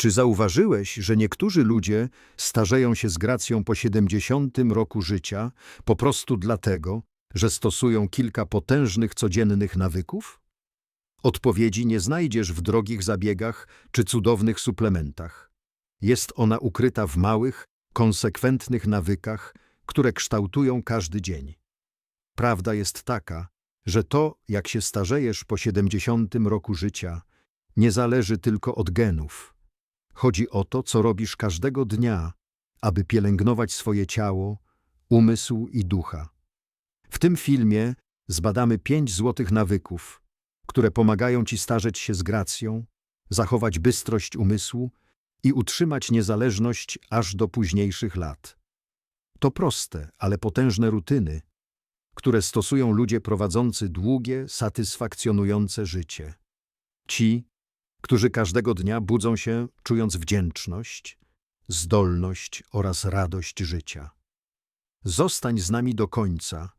Czy zauważyłeś, że niektórzy ludzie starzeją się z gracją po 70 roku życia po prostu dlatego, że stosują kilka potężnych codziennych nawyków? Odpowiedzi nie znajdziesz w drogich zabiegach czy cudownych suplementach. Jest ona ukryta w małych, konsekwentnych nawykach, które kształtują każdy dzień. Prawda jest taka, że to, jak się starzejesz po 70 roku życia, nie zależy tylko od genów. Chodzi o to, co robisz każdego dnia, aby pielęgnować swoje ciało, umysł i ducha. W tym filmie zbadamy pięć złotych nawyków, które pomagają ci starzeć się z gracją, zachować bystrość umysłu i utrzymać niezależność aż do późniejszych lat. To proste, ale potężne rutyny, które stosują ludzie prowadzący długie, satysfakcjonujące życie. Ci, którzy każdego dnia budzą się czując wdzięczność, zdolność oraz radość życia. Zostań z nami do końca,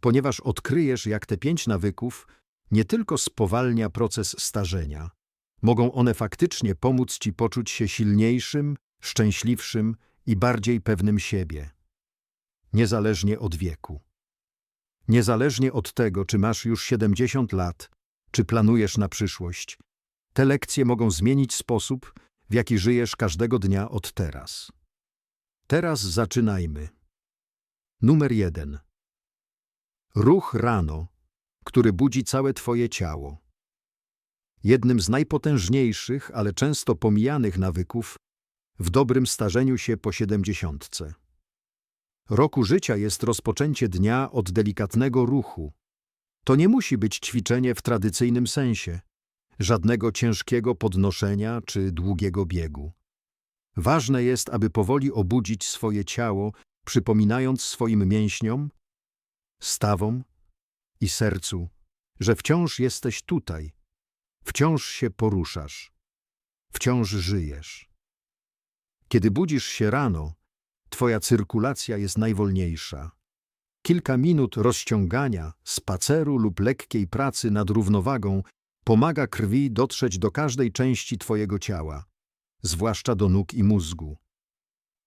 ponieważ odkryjesz, jak te pięć nawyków nie tylko spowalnia proces starzenia, mogą one faktycznie pomóc ci poczuć się silniejszym, szczęśliwszym i bardziej pewnym siebie. Niezależnie od wieku. Niezależnie od tego, czy masz już 70 lat, czy planujesz na przyszłość, te lekcje mogą zmienić sposób, w jaki żyjesz każdego dnia od teraz. Teraz zaczynajmy. Numer jeden. Ruch rano, który budzi całe Twoje ciało. Jednym z najpotężniejszych, ale często pomijanych nawyków w dobrym starzeniu się po siedemdziesiątce. Roku życia jest rozpoczęcie dnia od delikatnego ruchu. To nie musi być ćwiczenie w tradycyjnym sensie, żadnego ciężkiego podnoszenia czy długiego biegu. Ważne jest, aby powoli obudzić swoje ciało, przypominając swoim mięśniom, stawom i sercu, że wciąż jesteś tutaj, wciąż się poruszasz, wciąż żyjesz. Kiedy budzisz się rano, twoja cyrkulacja jest najwolniejsza. Kilka minut rozciągania, spaceru lub lekkiej pracy nad równowagą pomaga krwi dotrzeć do każdej części twojego ciała, zwłaszcza do nóg i mózgu.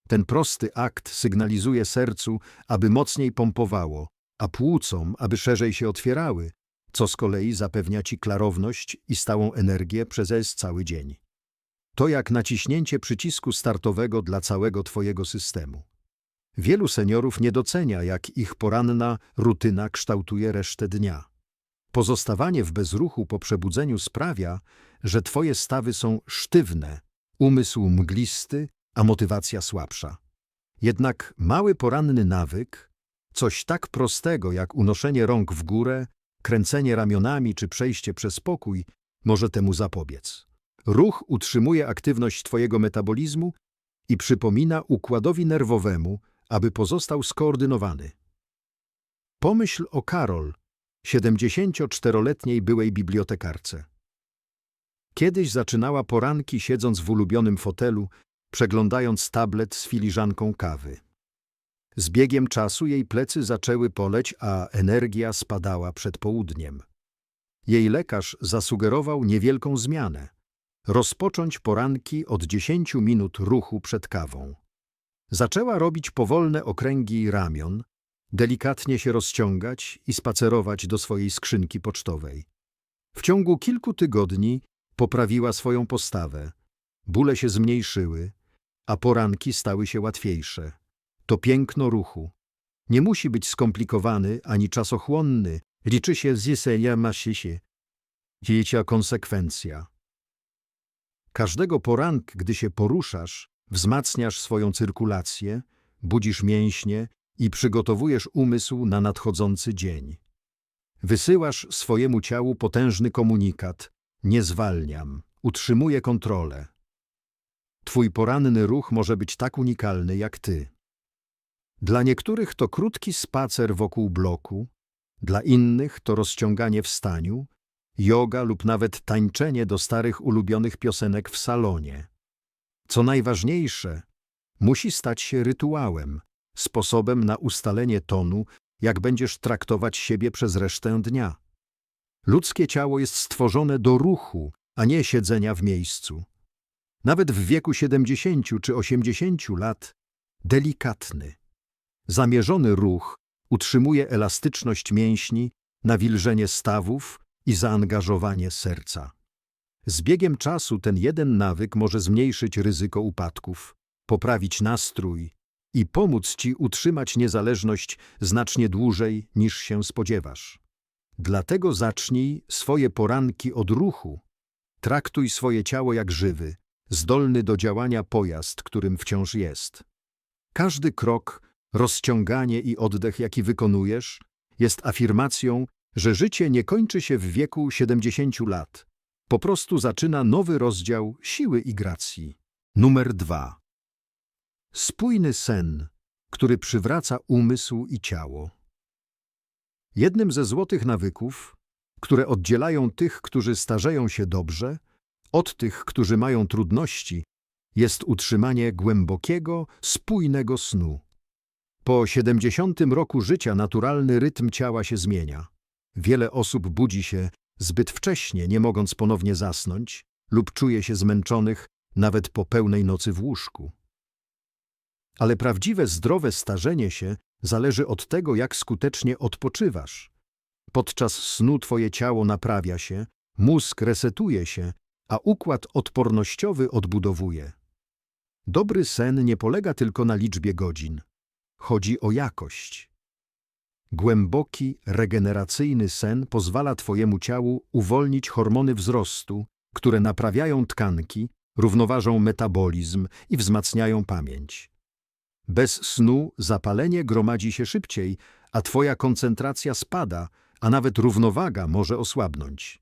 Ten prosty akt sygnalizuje sercu, aby mocniej pompowało, a płucom, aby szerzej się otwierały, co z kolei zapewnia ci klarowność i stałą energię przez cały dzień. To jak naciśnięcie przycisku startowego dla całego twojego systemu. Wielu seniorów nie docenia, jak ich poranna rutyna kształtuje resztę dnia. Pozostawanie w bezruchu po przebudzeniu sprawia, że twoje stawy są sztywne, umysł mglisty, a motywacja słabsza. Jednak mały poranny nawyk, coś tak prostego jak unoszenie rąk w górę, kręcenie ramionami czy przejście przez pokój, może temu zapobiec. Ruch utrzymuje aktywność twojego metabolizmu i przypomina układowi nerwowemu, aby pozostał skoordynowany. Pomyśl o Karol, 74-letniej byłej bibliotekarce. Kiedyś zaczynała poranki siedząc w ulubionym fotelu, przeglądając tablet z filiżanką kawy. Z biegiem czasu jej plecy zaczęły poleć, a energia spadała przed południem. Jej lekarz zasugerował niewielką zmianę. Rozpocząć poranki od 10 minut ruchu przed kawą. Zaczęła robić powolne okręgi ramion, delikatnie się rozciągać i spacerować do swojej skrzynki pocztowej. W ciągu kilku tygodni poprawiła swoją postawę, bóle się zmniejszyły, a poranki stały się łatwiejsze. To piękno ruchu. Nie musi być skomplikowany ani czasochłonny, liczy się ziseja masisie. Dziecia konsekwencja. Każdego poranku, gdy się poruszasz, wzmacniasz swoją cyrkulację, budzisz mięśnie i przygotowujesz umysł na nadchodzący dzień. Wysyłasz swojemu ciału potężny komunikat nie zwalniam, utrzymuję kontrolę. Twój poranny ruch może być tak unikalny jak ty. Dla niektórych to krótki spacer wokół bloku, dla innych to rozciąganie w staniu, yoga lub nawet tańczenie do starych ulubionych piosenek w salonie. Co najważniejsze, musi stać się rytuałem, sposobem na ustalenie tonu, jak będziesz traktować siebie przez resztę dnia. Ludzkie ciało jest stworzone do ruchu, a nie siedzenia w miejscu. nawet w wieku 70 czy 80 lat, delikatny. Zamierzony ruch utrzymuje elastyczność mięśni, nawilżenie stawów i zaangażowanie serca. Z biegiem czasu ten jeden nawyk może zmniejszyć ryzyko upadków, poprawić nastrój i pomóc Ci utrzymać niezależność znacznie dłużej niż się spodziewasz. Dlatego zacznij swoje poranki od ruchu. Traktuj swoje ciało jak żywy, zdolny do działania pojazd, którym wciąż jest. Każdy krok, rozciąganie i oddech, jaki wykonujesz, jest afirmacją, że życie nie kończy się w wieku 70 lat. Po prostu zaczyna nowy rozdział siły i gracji. Numer dwa. Spójny sen, który przywraca umysł i ciało. Jednym ze złotych nawyków, które oddzielają tych, którzy starzeją się dobrze, od tych, którzy mają trudności, jest utrzymanie głębokiego, spójnego snu. Po 70 roku życia naturalny rytm ciała się zmienia. Wiele osób budzi się zbyt wcześnie, nie mogąc ponownie zasnąć, lub czuje się zmęczonych nawet po pełnej nocy w łóżku. Ale prawdziwe zdrowe starzenie się zależy od tego, jak skutecznie odpoczywasz. Podczas snu twoje ciało naprawia się, mózg resetuje się, a układ odpornościowy odbudowuje. Dobry sen nie polega tylko na liczbie godzin. Chodzi o jakość. Głęboki, regeneracyjny sen pozwala Twojemu ciału uwolnić hormony wzrostu, które naprawiają tkanki, równoważą metabolizm i wzmacniają pamięć. Bez snu zapalenie gromadzi się szybciej, a Twoja koncentracja spada, a nawet równowaga może osłabnąć.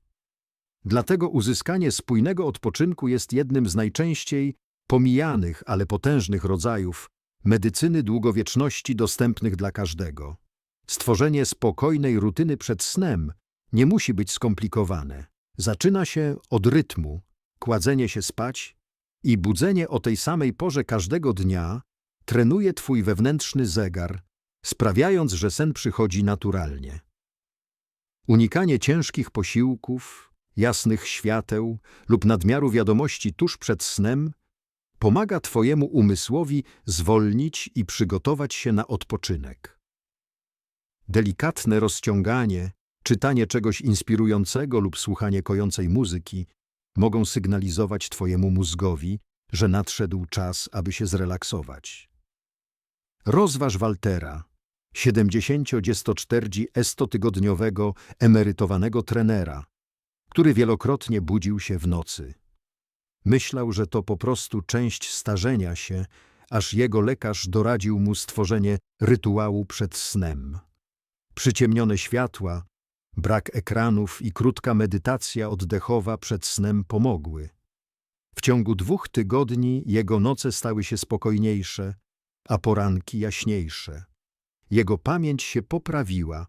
Dlatego uzyskanie spójnego odpoczynku jest jednym z najczęściej pomijanych, ale potężnych rodzajów medycyny długowieczności dostępnych dla każdego. Stworzenie spokojnej rutyny przed snem nie musi być skomplikowane. Zaczyna się od rytmu, kładzenie się spać i budzenie o tej samej porze każdego dnia trenuje twój wewnętrzny zegar, sprawiając, że sen przychodzi naturalnie. Unikanie ciężkich posiłków, jasnych świateł lub nadmiaru wiadomości tuż przed snem pomaga Twojemu umysłowi zwolnić i przygotować się na odpoczynek. Delikatne rozciąganie, czytanie czegoś inspirującego lub słuchanie kojącej muzyki mogą sygnalizować Twojemu mózgowi, że nadszedł czas, aby się zrelaksować. Rozważ Waltera, 70-140 emerytowanego trenera, który wielokrotnie budził się w nocy. Myślał, że to po prostu część starzenia się, aż jego lekarz doradził mu stworzenie rytuału przed snem. Przyciemnione światła, brak ekranów i krótka medytacja oddechowa przed snem pomogły. W ciągu dwóch tygodni jego noce stały się spokojniejsze, a poranki jaśniejsze. Jego pamięć się poprawiła,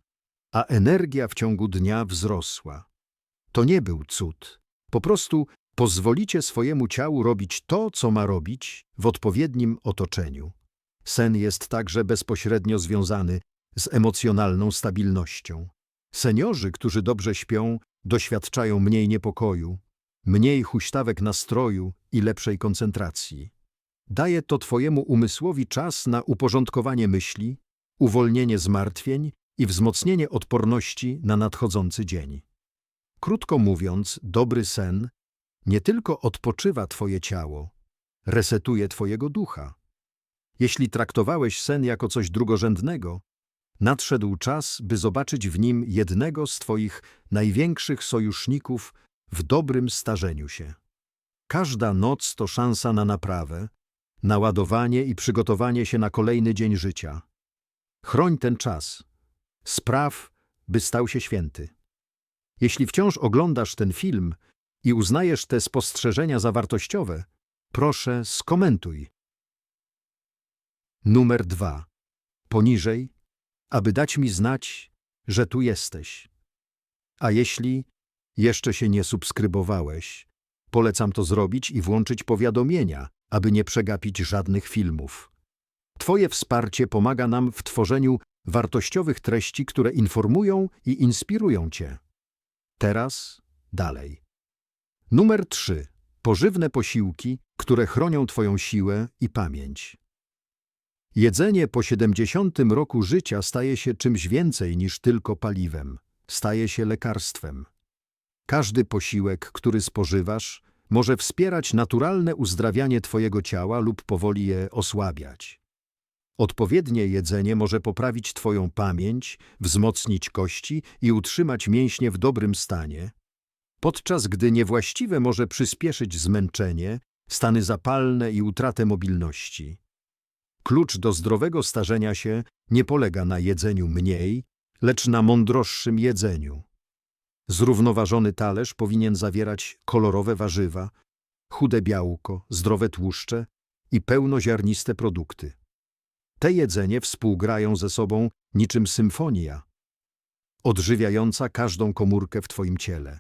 a energia w ciągu dnia wzrosła. To nie był cud. Po prostu pozwolicie swojemu ciału robić to, co ma robić w odpowiednim otoczeniu. Sen jest także bezpośrednio związany z emocjonalną stabilnością. Seniorzy, którzy dobrze śpią, doświadczają mniej niepokoju, mniej huśtawek nastroju i lepszej koncentracji. Daje to Twojemu umysłowi czas na uporządkowanie myśli, uwolnienie zmartwień i wzmocnienie odporności na nadchodzący dzień. Krótko mówiąc, dobry sen nie tylko odpoczywa Twoje ciało, resetuje Twojego ducha. Jeśli traktowałeś sen jako coś drugorzędnego, nadszedł czas, by zobaczyć w nim jednego z Twoich największych sojuszników w dobrym starzeniu się. Każda noc to szansa na naprawę, naładowanie i przygotowanie się na kolejny dzień życia. Chroń ten czas. Spraw, by stał się święty. Jeśli wciąż oglądasz ten film i uznajesz te spostrzeżenia za wartościowe, proszę skomentuj. Numer dwa. Poniżej, aby dać mi znać, że tu jesteś. A jeśli jeszcze się nie subskrybowałeś, polecam to zrobić i włączyć powiadomienia, aby nie przegapić żadnych filmów. Twoje wsparcie pomaga nam w tworzeniu wartościowych treści, które informują i inspirują Cię. Teraz dalej. Numer 3. Pożywne posiłki, które chronią Twoją siłę i pamięć. Jedzenie po 70 roku życia staje się czymś więcej niż tylko paliwem. Staje się lekarstwem. Każdy posiłek, który spożywasz, może wspierać naturalne uzdrawianie Twojego ciała lub powoli je osłabiać. Odpowiednie jedzenie może poprawić Twoją pamięć, wzmocnić kości i utrzymać mięśnie w dobrym stanie, podczas gdy niewłaściwe może przyspieszyć zmęczenie, stany zapalne i utratę mobilności. Klucz do zdrowego starzenia się nie polega na jedzeniu mniej, lecz na mądroższym jedzeniu. Zrównoważony talerz powinien zawierać kolorowe warzywa, chude białko, zdrowe tłuszcze i pełnoziarniste produkty. Te jedzenie współgrają ze sobą niczym symfonia, odżywiająca każdą komórkę w Twoim ciele.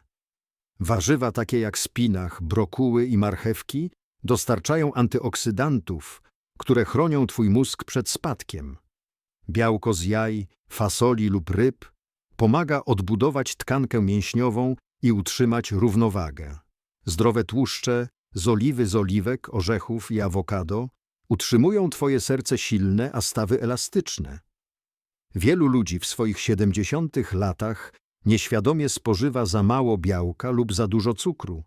Warzywa takie jak spinach, brokuły i marchewki dostarczają antyoksydantów, które chronią Twój mózg przed spadkiem. Białko z jaj, fasoli lub ryb pomaga odbudować tkankę mięśniową i utrzymać równowagę. Zdrowe tłuszcze z oliwy z oliwek, orzechów i awokado utrzymują Twoje serce silne, a stawy elastyczne. Wielu ludzi w swoich 70 latach nieświadomie spożywa za mało białka lub za dużo cukru.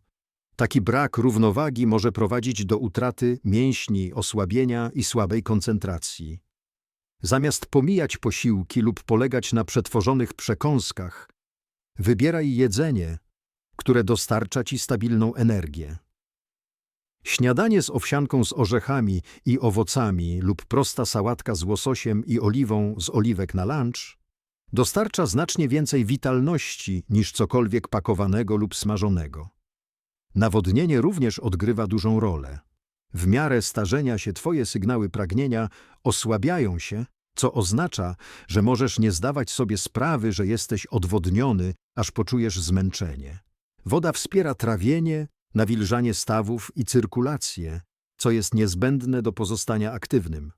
Taki brak równowagi może prowadzić do utraty mięśni, osłabienia i słabej koncentracji. Zamiast pomijać posiłki lub polegać na przetworzonych przekąskach, wybieraj jedzenie, które dostarcza Ci stabilną energię. Śniadanie z owsianką z orzechami i owocami lub prosta sałatka z łososiem i oliwą z oliwek na lunch dostarcza znacznie więcej witalności niż cokolwiek pakowanego lub smażonego. Nawodnienie również odgrywa dużą rolę. W miarę starzenia się Twoje sygnały pragnienia osłabiają się, co oznacza, że możesz nie zdawać sobie sprawy, że jesteś odwodniony, aż poczujesz zmęczenie. Woda wspiera trawienie, nawilżanie stawów i cyrkulację, co jest niezbędne do pozostania aktywnym.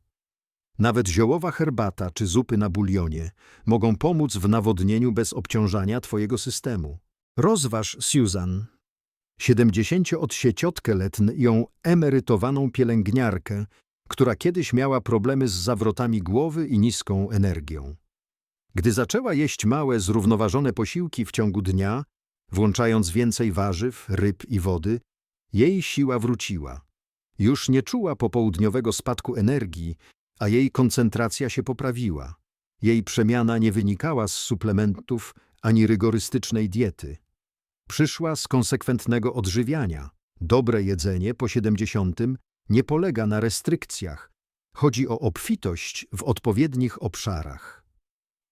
Nawet ziołowa herbata czy zupy na bulionie mogą pomóc w nawodnieniu bez obciążania Twojego systemu. Rozważ Susan, 70-odsieciotkę-letnią emerytowaną pielęgniarkę, która kiedyś miała problemy z zawrotami głowy i niską energią. Gdy zaczęła jeść małe, zrównoważone posiłki w ciągu dnia, włączając więcej warzyw, ryb i wody, jej siła wróciła. Już nie czuła popołudniowego spadku energii, a jej koncentracja się poprawiła. Jej przemiana nie wynikała z suplementów ani rygorystycznej diety. Przyszła z konsekwentnego odżywiania. Dobre jedzenie po 70 nie polega na restrykcjach. Chodzi o obfitość w odpowiednich obszarach.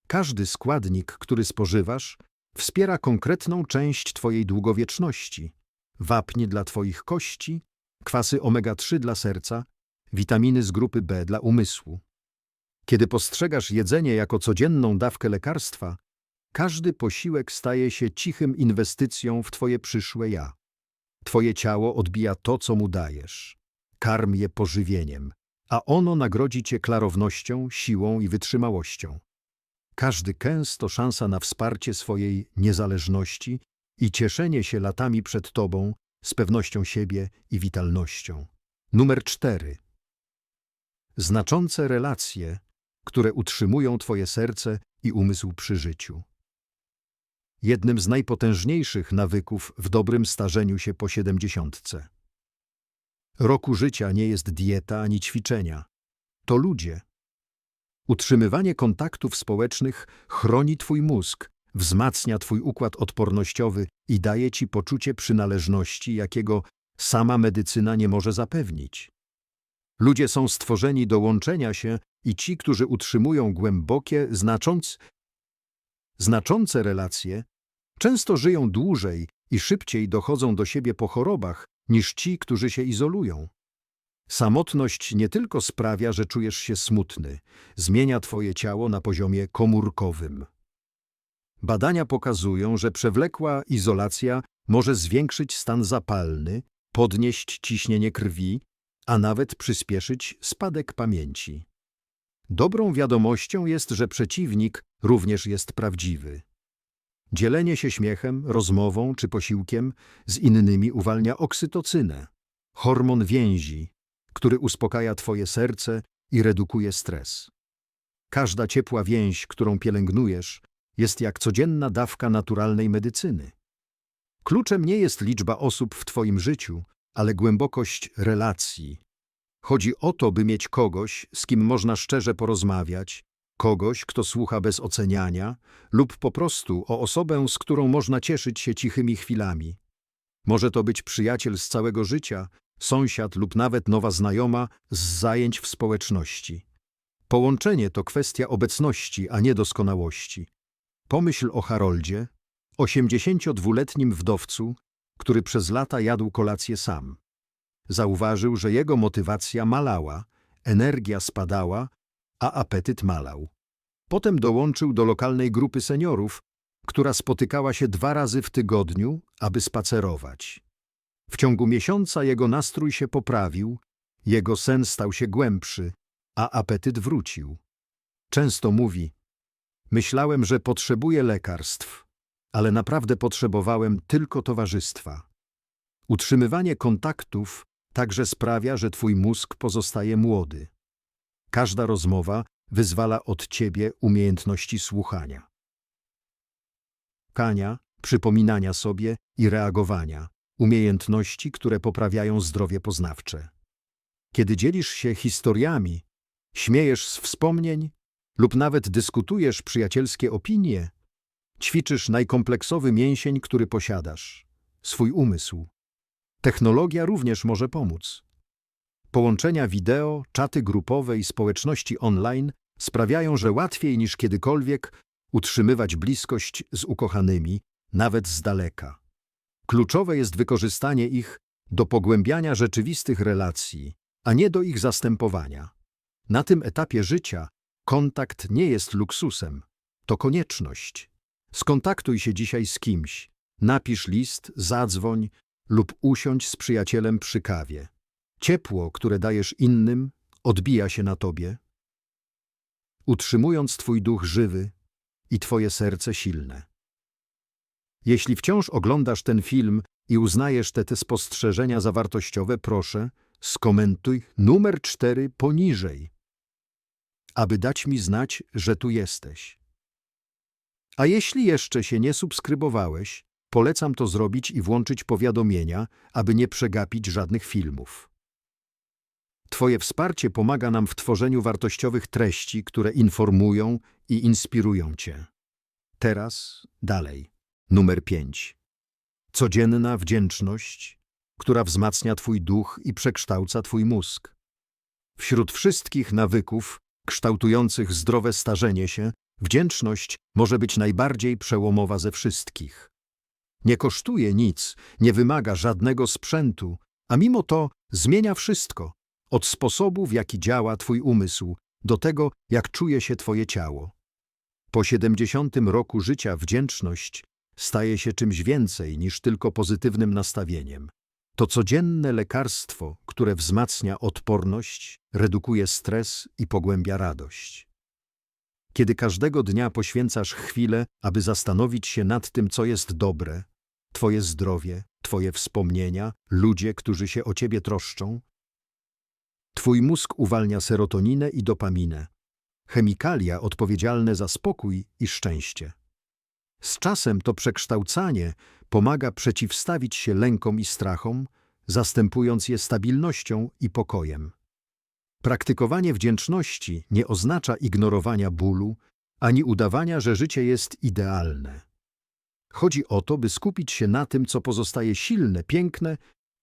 Każdy składnik, który spożywasz, wspiera konkretną część Twojej długowieczności. Wapnie dla Twoich kości, kwasy omega-3 dla serca, witaminy z grupy B dla umysłu. Kiedy postrzegasz jedzenie jako codzienną dawkę lekarstwa, każdy posiłek staje się cichym inwestycją w Twoje przyszłe ja. Twoje ciało odbija to, co mu dajesz. Karm je pożywieniem, a ono nagrodzi Cię klarownością, siłą i wytrzymałością. Każdy kęs to szansa na wsparcie swojej niezależności i cieszenie się latami przed Tobą z pewnością siebie i witalnością. Numer cztery. Znaczące relacje, które utrzymują Twoje serce i umysł przy życiu. Jednym z najpotężniejszych nawyków w dobrym starzeniu się po siedemdziesiątce. Roku życia nie jest dieta ani ćwiczenia. To ludzie. Utrzymywanie kontaktów społecznych chroni Twój mózg, wzmacnia Twój układ odpornościowy i daje Ci poczucie przynależności, jakiego sama medycyna nie może zapewnić. Ludzie są stworzeni do łączenia się i ci, którzy utrzymują głębokie, znacząc, znaczące relacje, często żyją dłużej i szybciej dochodzą do siebie po chorobach niż ci, którzy się izolują. Samotność nie tylko sprawia, że czujesz się smutny, zmienia twoje ciało na poziomie komórkowym. Badania pokazują, że przewlekła izolacja może zwiększyć stan zapalny, podnieść ciśnienie krwi, a nawet przyspieszyć spadek pamięci. Dobrą wiadomością jest, że przeciwnik również jest prawdziwy. Dzielenie się śmiechem, rozmową czy posiłkiem z innymi uwalnia oksytocynę, hormon więzi, który uspokaja twoje serce i redukuje stres. Każda ciepła więź, którą pielęgnujesz, jest jak codzienna dawka naturalnej medycyny. Kluczem nie jest liczba osób w twoim życiu, ale głębokość relacji. Chodzi o to, by mieć kogoś, z kim można szczerze porozmawiać, kogoś, kto słucha bez oceniania, lub po prostu o osobę, z którą można cieszyć się cichymi chwilami. Może to być przyjaciel z całego życia, sąsiad lub nawet nowa znajoma z zajęć w społeczności. Połączenie to kwestia obecności, a nie doskonałości. Pomyśl o Haroldzie, 82-letnim wdowcu, który przez lata jadł kolację sam. Zauważył, że jego motywacja malała, energia spadała, a apetyt malał. Potem dołączył do lokalnej grupy seniorów, która spotykała się dwa razy w tygodniu, aby spacerować. W ciągu miesiąca jego nastrój się poprawił, jego sen stał się głębszy, a apetyt wrócił. Często mówi: Myślałem, że potrzebuję lekarstw, ale naprawdę potrzebowałem tylko towarzystwa. Utrzymywanie kontaktów także sprawia, że twój mózg pozostaje młody. Każda rozmowa wyzwala od ciebie umiejętności słuchania. Kania, przypominania sobie i reagowania, umiejętności, które poprawiają zdrowie poznawcze. Kiedy dzielisz się historiami, śmiejesz z wspomnień lub nawet dyskutujesz przyjacielskie opinie, ćwiczysz najkompleksowy mięsień, który posiadasz swój umysł. Technologia również może pomóc. Połączenia wideo, czaty grupowe i społeczności online sprawiają, że łatwiej niż kiedykolwiek utrzymywać bliskość z ukochanymi, nawet z daleka. Kluczowe jest wykorzystanie ich do pogłębiania rzeczywistych relacji, a nie do ich zastępowania. Na tym etapie życia kontakt nie jest luksusem, to konieczność. Skontaktuj się dzisiaj z kimś, napisz list, zadzwoń lub usiądź z przyjacielem przy kawie. Ciepło, które dajesz innym, odbija się na tobie, utrzymując twój duch żywy i twoje serce silne. Jeśli wciąż oglądasz ten film i uznajesz te, te spostrzeżenia zawartościowe, proszę, skomentuj numer cztery poniżej, aby dać mi znać, że tu jesteś. A jeśli jeszcze się nie subskrybowałeś, polecam to zrobić i włączyć powiadomienia, aby nie przegapić żadnych filmów. Twoje wsparcie pomaga nam w tworzeniu wartościowych treści, które informują i inspirują Cię. Teraz dalej. Numer 5. Codzienna wdzięczność, która wzmacnia Twój duch i przekształca Twój mózg. Wśród wszystkich nawyków kształtujących zdrowe starzenie się, wdzięczność może być najbardziej przełomowa ze wszystkich. Nie kosztuje nic, nie wymaga żadnego sprzętu, a mimo to zmienia wszystko, od sposobu, w jaki działa Twój umysł, do tego, jak czuje się Twoje ciało. Po 70 roku życia wdzięczność staje się czymś więcej niż tylko pozytywnym nastawieniem. To codzienne lekarstwo, które wzmacnia odporność, redukuje stres i pogłębia radość. Kiedy każdego dnia poświęcasz chwilę, aby zastanowić się nad tym, co jest dobre, Twoje zdrowie, Twoje wspomnienia, ludzie, którzy się o Ciebie troszczą, Twój mózg uwalnia serotoninę i dopaminę, chemikalia odpowiedzialne za spokój i szczęście. Z czasem to przekształcanie pomaga przeciwstawić się lękom i strachom, zastępując je stabilnością i pokojem. Praktykowanie wdzięczności nie oznacza ignorowania bólu, ani udawania, że życie jest idealne. Chodzi o to, by skupić się na tym, co pozostaje silne, piękne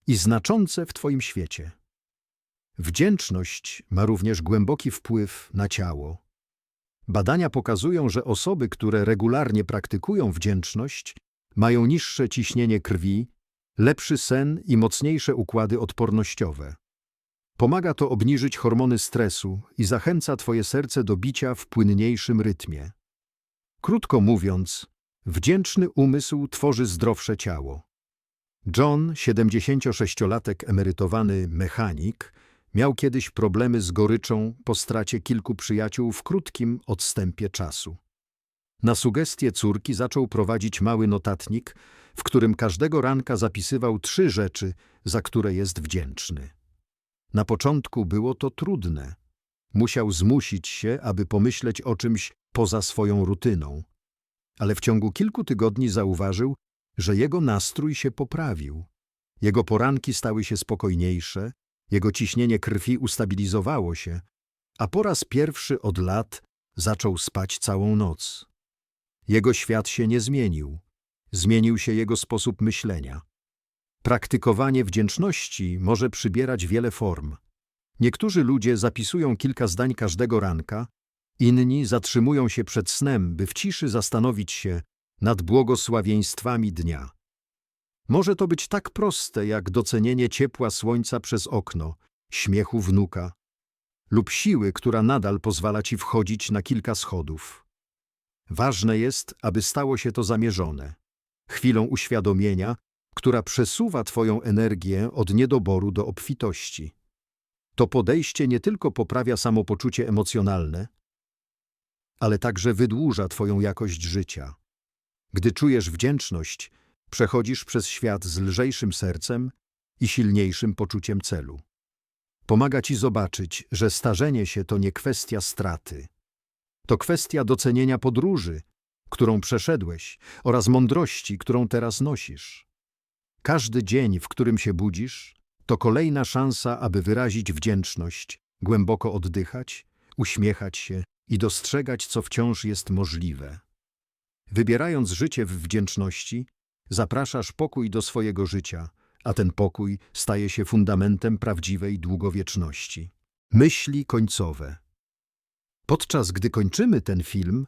i znaczące w Twoim świecie. Wdzięczność ma również głęboki wpływ na ciało. Badania pokazują, że osoby, które regularnie praktykują wdzięczność, mają niższe ciśnienie krwi, lepszy sen i mocniejsze układy odpornościowe. Pomaga to obniżyć hormony stresu i zachęca Twoje serce do bicia w płynniejszym rytmie. Krótko mówiąc, wdzięczny umysł tworzy zdrowsze ciało. John, 76-latek emerytowany mechanik, Miał kiedyś problemy z goryczą po stracie kilku przyjaciół w krótkim odstępie czasu. Na sugestie córki zaczął prowadzić mały notatnik, w którym każdego ranka zapisywał trzy rzeczy, za które jest wdzięczny. Na początku było to trudne. Musiał zmusić się, aby pomyśleć o czymś poza swoją rutyną. Ale w ciągu kilku tygodni zauważył, że jego nastrój się poprawił. Jego poranki stały się spokojniejsze, jego ciśnienie krwi ustabilizowało się, a po raz pierwszy od lat zaczął spać całą noc. Jego świat się nie zmienił. Zmienił się jego sposób myślenia. Praktykowanie wdzięczności może przybierać wiele form. Niektórzy ludzie zapisują kilka zdań każdego ranka, inni zatrzymują się przed snem, by w ciszy zastanowić się nad błogosławieństwami dnia. Może to być tak proste, jak docenienie ciepła słońca przez okno, śmiechu wnuka lub siły, która nadal pozwala ci wchodzić na kilka schodów. Ważne jest, aby stało się to zamierzone, chwilą uświadomienia, która przesuwa Twoją energię od niedoboru do obfitości. To podejście nie tylko poprawia samopoczucie emocjonalne, ale także wydłuża Twoją jakość życia. Gdy czujesz wdzięczność, przechodzisz przez świat z lżejszym sercem i silniejszym poczuciem celu. Pomaga Ci zobaczyć, że starzenie się to nie kwestia straty. To kwestia docenienia podróży, którą przeszedłeś oraz mądrości, którą teraz nosisz. Każdy dzień, w którym się budzisz, to kolejna szansa, aby wyrazić wdzięczność, głęboko oddychać, uśmiechać się i dostrzegać, co wciąż jest możliwe. Wybierając życie w wdzięczności, zapraszasz pokój do swojego życia, a ten pokój staje się fundamentem prawdziwej długowieczności. Myśli końcowe. Podczas gdy kończymy ten film,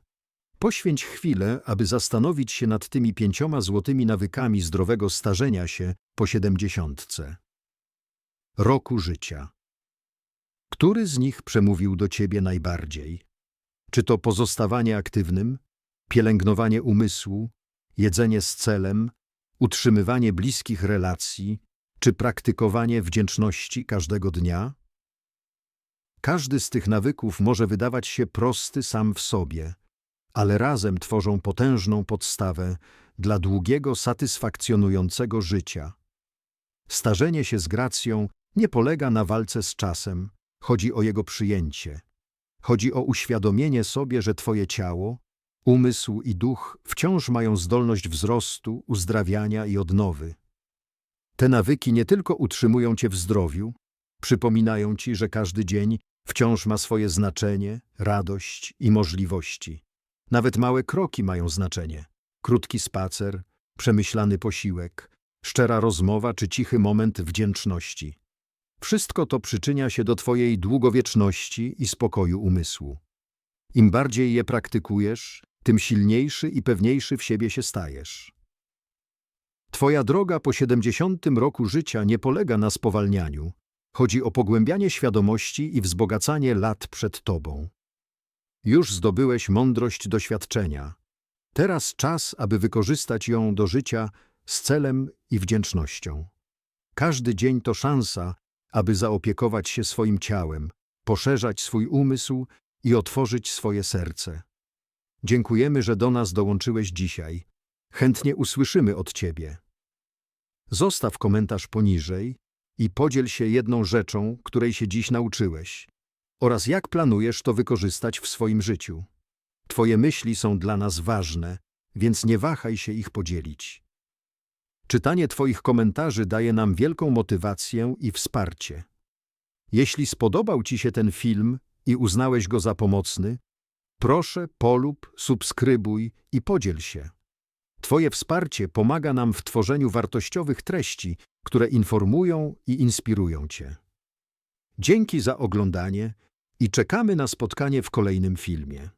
poświęć chwilę, aby zastanowić się nad tymi pięcioma złotymi nawykami zdrowego starzenia się po siedemdziesiątce. Roku życia. Który z nich przemówił do ciebie najbardziej? Czy to pozostawanie aktywnym, pielęgnowanie umysłu, jedzenie z celem, utrzymywanie bliskich relacji, czy praktykowanie wdzięczności każdego dnia? Każdy z tych nawyków może wydawać się prosty sam w sobie, ale razem tworzą potężną podstawę dla długiego, satysfakcjonującego życia. Starzenie się z gracją nie polega na walce z czasem, chodzi o jego przyjęcie. Chodzi o uświadomienie sobie, że Twoje ciało, umysł i duch wciąż mają zdolność wzrostu, uzdrawiania i odnowy. Te nawyki nie tylko utrzymują Cię w zdrowiu, przypominają Ci, że każdy dzień wciąż ma swoje znaczenie, radość i możliwości. Nawet małe kroki mają znaczenie. Krótki spacer, przemyślany posiłek, szczera rozmowa czy cichy moment wdzięczności. Wszystko to przyczynia się do Twojej długowieczności i spokoju umysłu. Im bardziej je praktykujesz, tym silniejszy i pewniejszy w siebie się stajesz. Twoja droga po 70 roku życia nie polega na spowalnianiu. Chodzi o pogłębianie świadomości i wzbogacanie lat przed Tobą. Już zdobyłeś mądrość doświadczenia. Teraz czas, aby wykorzystać ją do życia z celem i wdzięcznością. Każdy dzień to szansa, aby zaopiekować się swoim ciałem, poszerzać swój umysł i otworzyć swoje serce. Dziękujemy, że do nas dołączyłeś dzisiaj. Chętnie usłyszymy od Ciebie. Zostaw komentarz poniżej i podziel się jedną rzeczą, której się dziś nauczyłeś oraz jak planujesz to wykorzystać w swoim życiu. Twoje myśli są dla nas ważne, więc nie wahaj się ich podzielić. Czytanie Twoich komentarzy daje nam wielką motywację i wsparcie. Jeśli spodobał Ci się ten film i uznałeś go za pomocny, proszę polub, subskrybuj i podziel się. Twoje wsparcie pomaga nam w tworzeniu wartościowych treści, które informują i inspirują Cię. Dzięki za oglądanie i czekamy na spotkanie w kolejnym filmie.